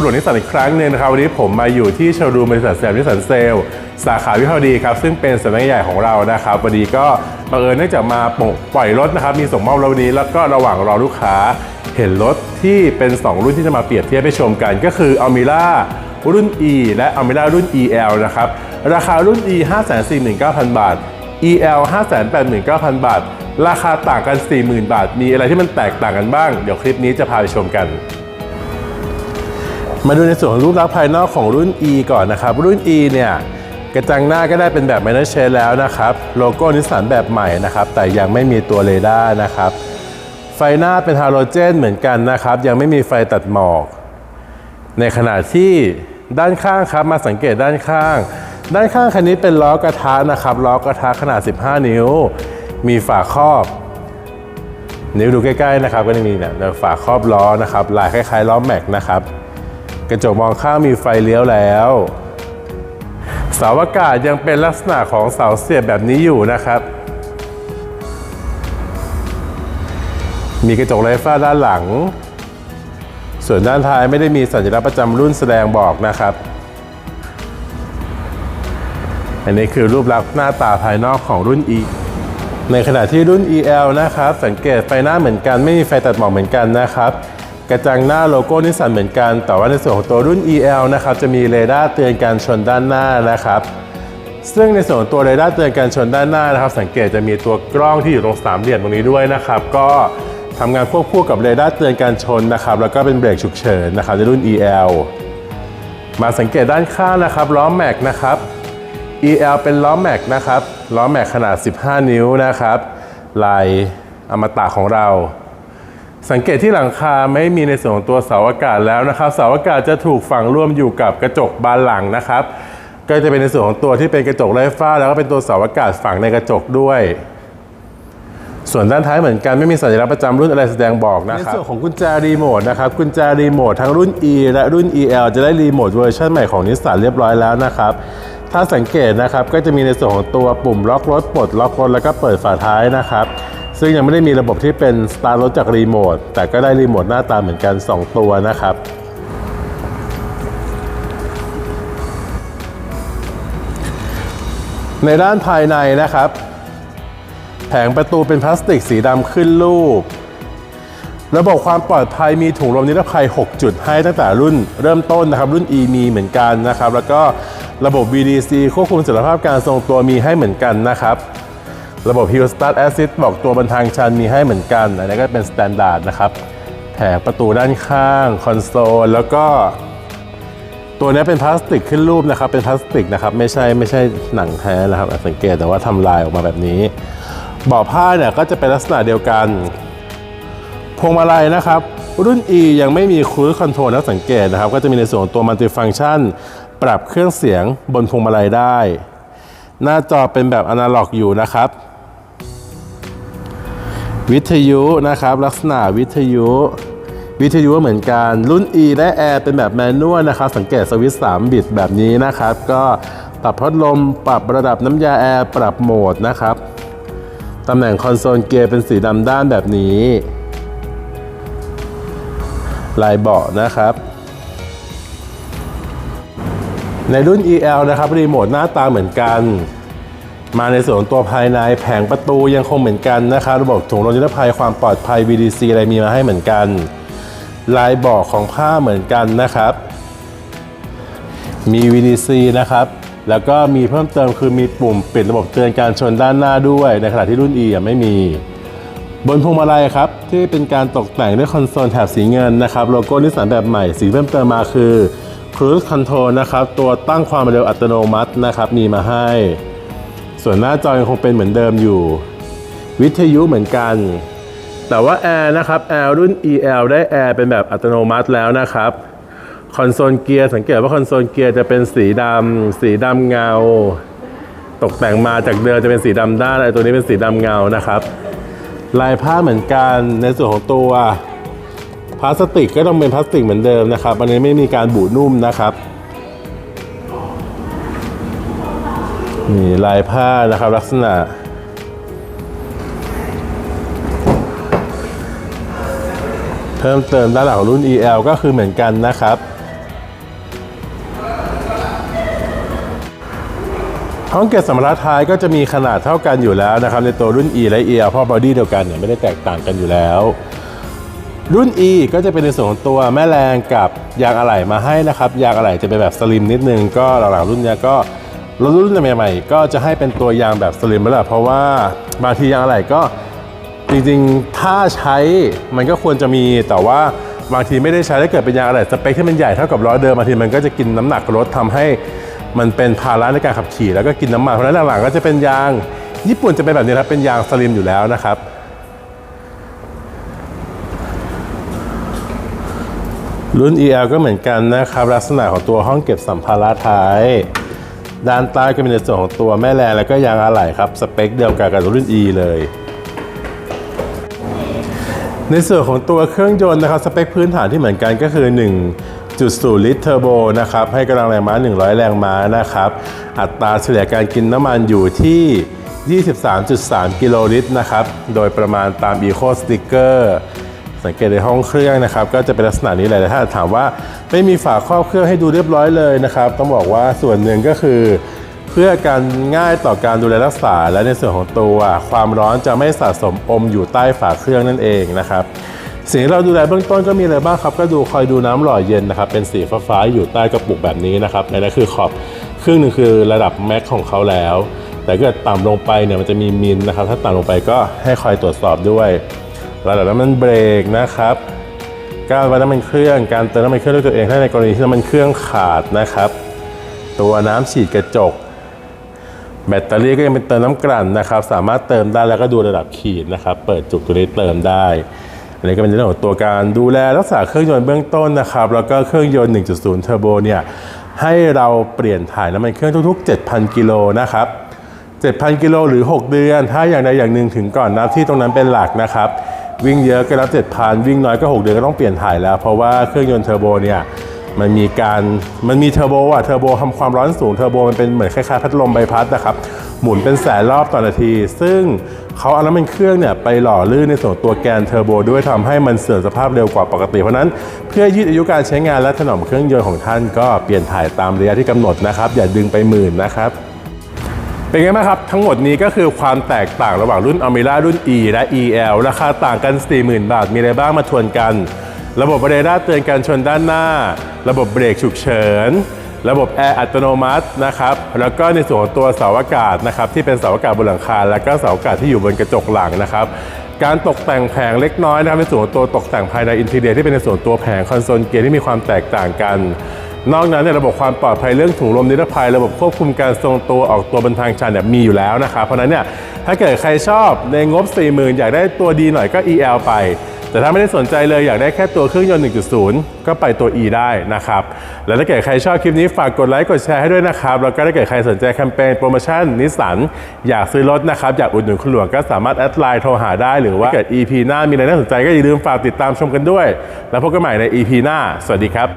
คุณหลวงนิสสันอีกครั้งหนึ่งนะครับวันนี้ผมมาอยู่ที่โชว์รูมบริษัทแซมนิสสันเซลสาขาวิภาวดีครับซึ่งเป็นสำนักใหญ่ของเรานะครับวันนี้ก็บังเอิญเนื่องจากมาปล่อยรถนะครับมีส่งมอบรถวันนี้ แล้วก็ระหว่างรอลูกค้าเห็นรถที่เป็น 2 รุ่นที่จะมาเปรียบเทียบให้ชมกันก็คือ Almira รุ่น E และ Almira รุ่น EL นะครับราคารุ่น E 549,000 บาท EL 589,000 บาท ราคาต่างกัน 40,000 บาท มีอะไรที่มันแตกต่างกันบ้าง เดี๋ยวคลิปนี้จะพาไปชมกัน มาดูในส่วนของรูปลักษณ์ภายนอกของรุ่น E ก่อนนะครับ รุ่น E เนี่ยกระจังหน้าก็ได้เป็นแบบ Minor Shade แล้วนะครับ โลโก้นิสสันแบบใหม่นะครับ แต่ยังไม่มีตัวเรดาร์นะครับ ไฟหน้าเป็นฮาโลเจนเหมือนกันนะครับ ยังไม่มีไฟตัดหมอก ในขณะที่ด้านข้างครับมาสังเกตด้านข้าง ด้านข้างคันนี้เป็นล้อกระทะนะครับล้อกระทะขนาด 15 นิ้ว มีฝาครอบ นิ้วดูใกล้ๆนะครับ ก็จะมีเนี่ยฝาครอบล้อนะครับลายคล้ายๆล้อแม็กนะครับ กระจกมองข้างมีไฟเลี้ยวแล้วเสาอากาศยังเป็นลักษณะของเสาเสียบแบบนี้อยู่นะครับ มีกระจกไร้ฝ้าด้านหลัง ส่วนด้านท้ายไม่ได้มีสัญลักษณ์ประจำรุ่นแสดงบอกนะครับ อันนี้คือรูปลักษณ์หน้าตาภายนอกของรุ่น E ในขณะที่รุ่น EL นะครับ สังเกตไฟหน้าเหมือนกันไม่มีไฟตัดหมอกเหมือนกันนะครับ กระจังหน้าโลโก้นิสสันเหมือนกัน แต่ว่าในส่วนของตัวรุ่น EL นะครับจะมีเรดาร์เตือนการชนด้านหน้านะครับซึ่งในส่วนของตัวเรดาร์เตือนการชนด้านหน้านะครับ สังเกตจะมีตัวกล้องที่อยู่ตรงสามเหลี่ยมตรงนี้ด้วยนะครับ ก็ทำงานควบคู่กับเรดาร์เตือนการชนนะครับ แล้วก็เป็นเบรกฉุกเฉินนะครับในรุ่น EL มาสังเกตด้านข้างนะครับล้อแม็กนะครับ EL เป็นล้อแม็กนะครับล้อแม็กขนาด 15 นิ้วนะครับลายอมตะของเรา สังเกตที่หลังคาไม่มีในส่วนของตัวเสาอากาศแล้วนะครับเสาอากาศจะถูกฝังร่วมอยู่กับกระจกบานหลังนะครับ ก็จะเป็นในส่วนของตัวที่เป็นกระจกไร้ฝ้า แล้วก็เป็นตัวเสาอากาศฝังในกระจกด้วย ส่วนด้านท้ายเหมือนกันไม่มีสัญลักษณ์ประจำรุ่นอะไรแสดงบอกนะครับในส่วนของกุญแจรีโมทนะครับกุญแจรีโมททั้งรุ่น E และรุ่น EL จะได้รีโมทเวอร์ชันใหม่ของนิสสันเรียบร้อยแล้วนะครับถ้าสังเกตนะครับก็จะมีในส่วนของตัวปุ่มล็อกรถปลดล็อกรถแล้วก็เปิดฝาท้ายนะครับ ซึ่งยังไม่ได้มีระบบที่เป็นสตาร์ทรถจากรีโมทแต่ก็ได้รีโมทหน้าตาเหมือนกัน 2 ตัวนะครับ ในด้านภายในนะครับ แผงประตูเป็นพลาสติกสีดำขึ้นรูป ระบบความปลอดภัยมีถุงลมนิรภัย 6 จุดให้ตั้งแต่รุ่นเริ่มต้นนะครับ รุ่น E มีเหมือนกันนะครับ แล้วก็ระบบ VDC ควบคุมสารภาพการทรงตัวมีให้เหมือนกันนะครับ ระบบ Hill Start Assist บอกตัวบนทางชันมีให้เหมือนกันอันนี้ก็เป็น s t ต n d า r d นะครับแผงประตูด้านข้างคอนโซลแล้วก็ ตัวนี้เป็นพลาสติกขึ้นรูปนะครับ เป็นพลาสติกนะครับ ไม่ใช่ไม่ใช่หนังแท้นะครับ สังเกตแต่ว่าทำลายออกมาแบบนี้เบาะผ้าเนี่ยก็จะเป็นลักษณะเดียวกัน พวงมาลัยนะครับ รุ่น E ยังไม่มีครู i คอนโทรลนะสังเกตนะครับ ก็จะมีในส่วนตัวมัลติฟังชัน ปรับเครื่องเสียงบนพวงมาลัยได้ หน้าจอเป็นแบบอนาล็อกอยู่นะครับ วิทยุนะครับ ลักษณะวิทยุ วิทยุเหมือนกันรุ่น E และ Air เป็นแบบแมนนวลนะครับ สังเกตสวิตช์3บิตแบบนี้นะครับ ก็ปรับพัดลมปรับระดับน้ำยาแอร์ปรับโหมดนะครับตำแหน่งคอนโซลเกียร์เป็นสีดำด้านแบบนี้ ลายเบาะนะครับ ในรุ่น EL นะครับรีโมทหน้าตาเหมือนกัน มาในส่วนตัวภายในแผงประตูยังคงเหมือนกันนะครับระบบถุงลมนิรภัยความปลอดภัย VDC อะไรมีมาให้เหมือนกัน ลายบาะของผ้าเหมือนกันนะครับ มี VDC นะครับ แล้วก็มีเพิ่มเติมคือมีปุ่มปิดระบบเตือนการชนด้านหน้าด้วยในขณะที่รุ่น E ยังไม่มี บนพวงมาลัยครับ ที่เป็นการตกแต่งด้วยคอนโซลแถบสีเงินนะครับโลโก้นิสสันแบบใหม่สีเพิ่มเติมมาคือ Cruise Control นะครับตัวตั้งความเร็วอัตโนมัตินะครับมีมาให้ ส่วนหน้าจอยังคงเป็นเหมือนเดิมอยู่ วิทยุเหมือนกัน แต่ว่าแอร์นะครับแอร์รุ่น EL ได้แอร์เป็นแบบอัตโนมัติแล้วนะครับคอนโซลเกียร์สังเกตว่าคอนโซลเกียร์จะเป็นสีดำสีดำเงา ตกแต่งมาจากเดิมจะเป็นสีดำด้านไอตัวนี้เป็นสีดำเงานะครับ ลายผ้าเหมือนกันในส่วนของตัวพลาสติกก็ต้องเป็นพลาสติกเหมือนเดิมนะครับอันนี้ไม่มีการบูดนุ่มนะครับ นี่ลายผ้านะครับลักษณะ เพิ่มเติมด้านหลังของรุ่น EL ก็คือเหมือนกันนะครับห้องเก็บสัมภาระท้ายก็จะมีขนาดเท่ากันอยู่แล้วนะครับในตัวรุ่น E และ EL เพราะบอดี้เดียวกันเนี่ยไม่ได้แตกต่างกันอยู่แล้วรุ่น E ก็จะเป็นในส่วนของตัวแม่แรงกับยางอะไหล่มาให้นะครับ ยางอะไหล่จะเป็นแบบสลิมนิดนึง ก็หลังๆรุ่นนี้ย ก็รถรุ่นใหม่ๆ ก็จะให้เป็นตัวยางแบบสลิมแล้วแหละเพราะว่าบางทียางอะไหล่ก็จริงๆ ถ้าใช้มันก็ควรจะมีแต่ว่าบางทีไม่ได้ใช้ถ้าเกิดเป็นยางอะไหล่สเปคที่มันใหญ่เท่ากับล้อเดิมบางทีมันก็จะกินน้ำหนักรถทำให้มันเป็นภาระในการขับขี่ แล้วก็กินน้ำมันเพราะฉะนั้นหลังๆก็จะเป็นยาง ญี่ปุ่นจะเป็นแบบนี้ครับเป็นยางสลิมอยู่แล้วนะครับรุ่น EL ก็เหมือนกันนะครับ ลักษณะของตัวห้องเก็บสัมภาระท้าย ด้านใต้ก็เป็นในส่วนของตัวแม่แรงแล้วก็ยางอะไหล่ครับ สเปคเดียวกันกับรุ่น E เลย ในส่วนของตัวเครื่องยนต์นะครับ สเปคพื้นฐานที่เหมือนกันก็คือ 1.0 ลิตรเทอร์โบนะครับ ให้กำลังแรงม้า 100 แรงม้านะครับ อัตราเฉลี่ยการกินน้ำมันอยู่ที่ 23.3 กิโลลิตรนะครับ โดยประมาณตาม Eco Sticker สังเกตในห้องเครื่องนะครับ ก็จะเป็นลักษณะนี้เลยแต่ถ้าถามว่าไม่มีฝาครอบเครื่องให้ดูเรียบร้อยเลยนะครับ ต้องบอกว่าส่วนหนึ่งก็คือ เพื่อการง่ายต่อการดูแลรักษา และในส่วนของตัวความร้อนจะไม่สะสมอมอยู่ใต้ฝาเครื่องนั่นเองนะครับสิ่งที่เราดูแลเบื้องต้นก็มีอะไรบ้างครับ ก็ดูคอยดูน้ำหล่อเย็นนะครับ เป็นสีฟ้าๆอยู่ใต้กระปุกแบบนี้นะครับนนั้นคือขอบครึ่งหนึ่งคือระดับแม็กของเขาแล้ว แต่ถ้าเกิดต่ำลงไปเนี่ยมันจะมีมินนะครับ ถ้าต่ำลงไปก็ให้คอยตรวจสอบด้วย ระดับน้ำมันเบรกนะครับ การวัดน้ำมันเครื่อง การเติมน้ำมันเครื่องด้วยตัวเองถ้าในกรณีที่น้ำมันเครื่องขาดนะครับ ตัวน้ำฉีดกระจก แบตเตอรี่ก็ยังเป็นเติมน้ำกลั่นนะครับ สามารถเติมได้แล้วก็ดูระดับขีดนะครับ เปิดจุกตัวนี้เติมได้อันนี้ก็เป็นเรื่องของตัวการดูแลรักษาเครื่องยนต์เบื้องต้นนะครับ แล้วก็เครื่องยนต์ 1.0 เทอร์โบเนี่ยให้เราเปลี่ยนถ่ายน้ำมันเครื่องทุกๆ 7,000 กิโลนะครับ 7,000 กิโลหรือ 6 เดือน ถ้าอย่างใดอย่างหนึ่งถึงก่อนนับที่ตรงนั้นเป็นหลักนะครับ วิ่งเยอะก็รับ7,000 วิ่งน้อยก็ 6 เดือนก็ต้องเปลี่ยนถ่ายแล้ว เพราะว่าเครื่องยนต์เทอร์โบเนี่ยมันมีการมันมีเทอร์โบอะเทอร์โบทำความร้อนสูงเทอร์โบมันเป็นเหมือนคล้ายๆพัดลมใบพัดนะครับ หมุนเป็นแสนรอบต่อนาที ซึ่งเขาเอาน้ำมันเครื่องเนี่ยไปหล่อลื่นในส่วนตัวแกนเทอร์โบด้วยทำให้มันเสื่อมสภาพเร็วกว่าปกติ เพราะฉะนั้นเพื่อยืดอายุการใช้งานและถนอมเครื่องยนต์ของท่านก็เปลี่ยนถ่ายตามระยะที่กำหนดนะครับ อย่าดึงไปหมื่นนะครับ เป็นไงบ้างครับ ทั้งหมดนี้ก็คือความแตกต่างระหว่างรุ่น a m i r a รุ่น E และ EL ราคาต่างกัน 40,000 บาท มีอะไรบ้างมาทวนกัน ระบบเรดาร์เตือนการชนด้านหน้า ระบบเบรกฉุกเฉิน ระบบแอร์อัตโนมัตินะครับ แล้วก็ในส่วนของตัวเสาอากาศนะครับที่เป็นเสาอากาศบนหลังคา แล้วก็เสาอากาศที่อยู่บนกระจกหลังนะครับการตกแต่งแผงเล็กน้อยนะครับในส่วนตัวตกแต่งภายในอินทีเรียที่เป็นในส่วนตัวแผงคอนโซลเกียร์ที่มีความแตกต่างกัน นอกนั้นเนี่ยระบบความปลอดภัยเรื่องถุงลมนิรภัย ระบบควบคุมการทรงตัวออกตัวบนทางชันเนี่ยมีอยู่แล้วนะครับเพราะนั้นเนี่ยถ้าเกิดใครชอบในงบ 40,000 อยากได้ตัวดีหน่อยก็ EL ไป แต่ถ้าไม่ได้สนใจเลยอยากได้แค่ตัวเครื่องยนต์ 1.0 ก็ไปตัว E ได้นะครับ แล้วถ้าเกิดใครชอบคลิปนี้ฝากกดไลค์กดแชร์ให้ด้วยนะครับ แล้วก็ถ้าเกิดใครสนใจแคมเปญโปรโมชั่นนิสสันอยากซื้อรถนะครับอยากอุดหนุนคุณหลวงก็สามารถแอดไลน์โทรหาได้หรือว่าเกิด EP หน้ามีอะไรน่าสนใจก็อย่าลืมฝากติดตามชมกันด้วย แล้วพบกันใหม่ใน EP หน้า สวัสดีครับ